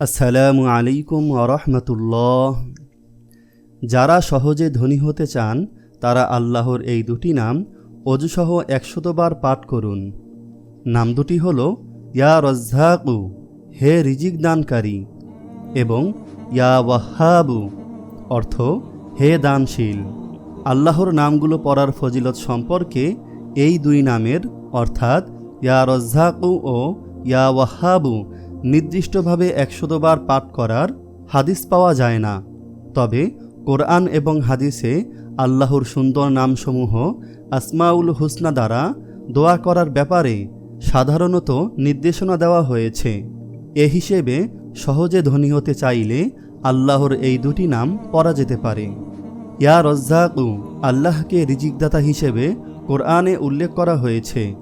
আসসালামু আলাইকুম আরহামতুল্লাহ যারা সহজে ধনী হতে চান, তারা আল্লাহর এই দুটি নাম অজুসহ একশতবার পাঠ করুন। নাম দুটি হল, ইয়া রজ্জাকু, হে রিজিক দানকারী এবং ইয়া ওয়াহাবু অর্থ, হে দানশীল। আল্লাহর নামগুলো পড়ার ফজিলত সম্পর্কে এই দুই নামের, অর্থাৎ ইয়া রজ্জাকু ও ইয়া ওয়াহাবু নির্দিষ্টভাবে একশতবার পাঠ করার হাদিস পাওয়া যায় না। তবে কোরআন এবং হাদিসে আল্লাহর সুন্দর নামসমূহ আসমাউল হুসনা দ্বারা দোয়া করার ব্যাপারে সাধারণত নির্দেশনা দেওয়া হয়েছে। এ হিসেবে সহজে ধনী হতে চাইলে আল্লাহর এই দুটি নাম পড়া যেতে পারে। ইয়া রজ্জাকু, আল্লাহকে রিজিকদাতা হিসেবে কোরআনে উল্লেখ করা হয়েছে।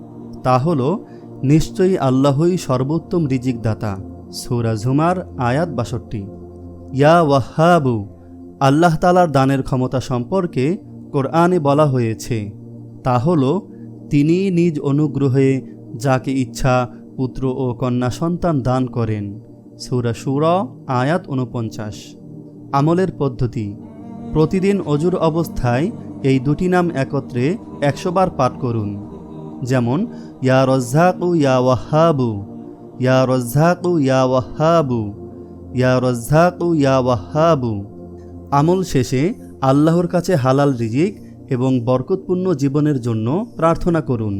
তা হল নিশ্চয়ই আল্লাহই সর্বোত্তম রিজিকদাতা। সৌরা ঝুমার আয়াত বাষট্টি। ইয়া ওয়াহাবু আল্লাহ তালার দানের ক্ষমতা সম্পর্কে কোরআনে বলা হয়েছে। তা হল, তিনি নিজ অনুগ্রহে যাকে ইচ্ছা, পুত্র ও কন্যা সন্তান দান করেন। সৌরা সুর আয়াত উনপঞ্চাশ আমলের পদ্ধতি। প্রতিদিন অজুর অবস্থায় এই দুটি নাম একত্রে একশোবার পাঠ করুন। যেমন, ইয়া রজ্জাকু, ইয়া ওয়াহাবু ইয়া রজ্জাকু, ইয়া ওয়াহাবু ইয়া রজ্জাকু, ইয়া ওয়াহাবু আমল শেষে আল্লাহর কাছে হালাল রিজিক এবং বরকতপূর্ণ জীবনের জন্য প্রার্থনা করুন।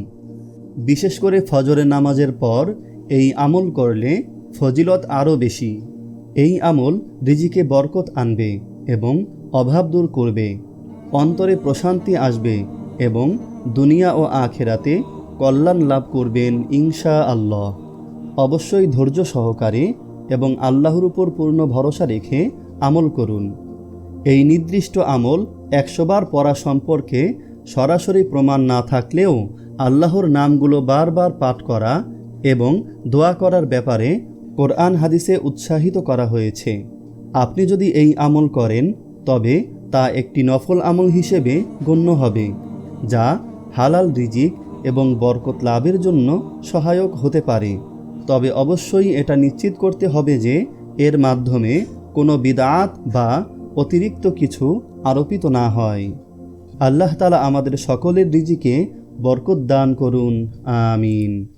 বিশেষ করে ফজরের নামাজের পর এই আমল করলে ফজিলত আরও বেশি। এই আমল রিজিকে বরকত আনবে এবং অভাব দূর করবে। অন্তরে প্রশান্তি আসবে এবং দুনিয়া ও আখেরাতে কল্যাণ লাভ করবেন ইনশা আল্লাহ অবশ্যই ধৈর্য সহকারে এবং আল্লাহর উপর পূর্ণ ভরসা রেখে আমল করুন। এই নির্দিষ্ট আমল একশোবার পড়া সম্পর্কে সরাসরি প্রমাণ না থাকলেও আল্লাহর নামগুলো বারবার পাঠ করা এবং দোয়া করার ব্যাপারে কোরআন হাদিসে উৎসাহিত করা হয়েছে। আপনি যদি এই আমল করেন, তবে তা একটি নফল আমল হিসেবে গণ্য হবে, যা হালাল রিজিক এবং বরকত লাভের জন্য সহায়ক হতে পারে। তবে অবশ্যই এটা নিশ্চিত করতে হবে যে এর মাধ্যমে কোনো বিদাত বা অতিরিক্ত কিছু আরোপিত না হয়। আল্লাহ তালা আমাদের সকলের রিজিকে বরকত দান করুন। আমিন।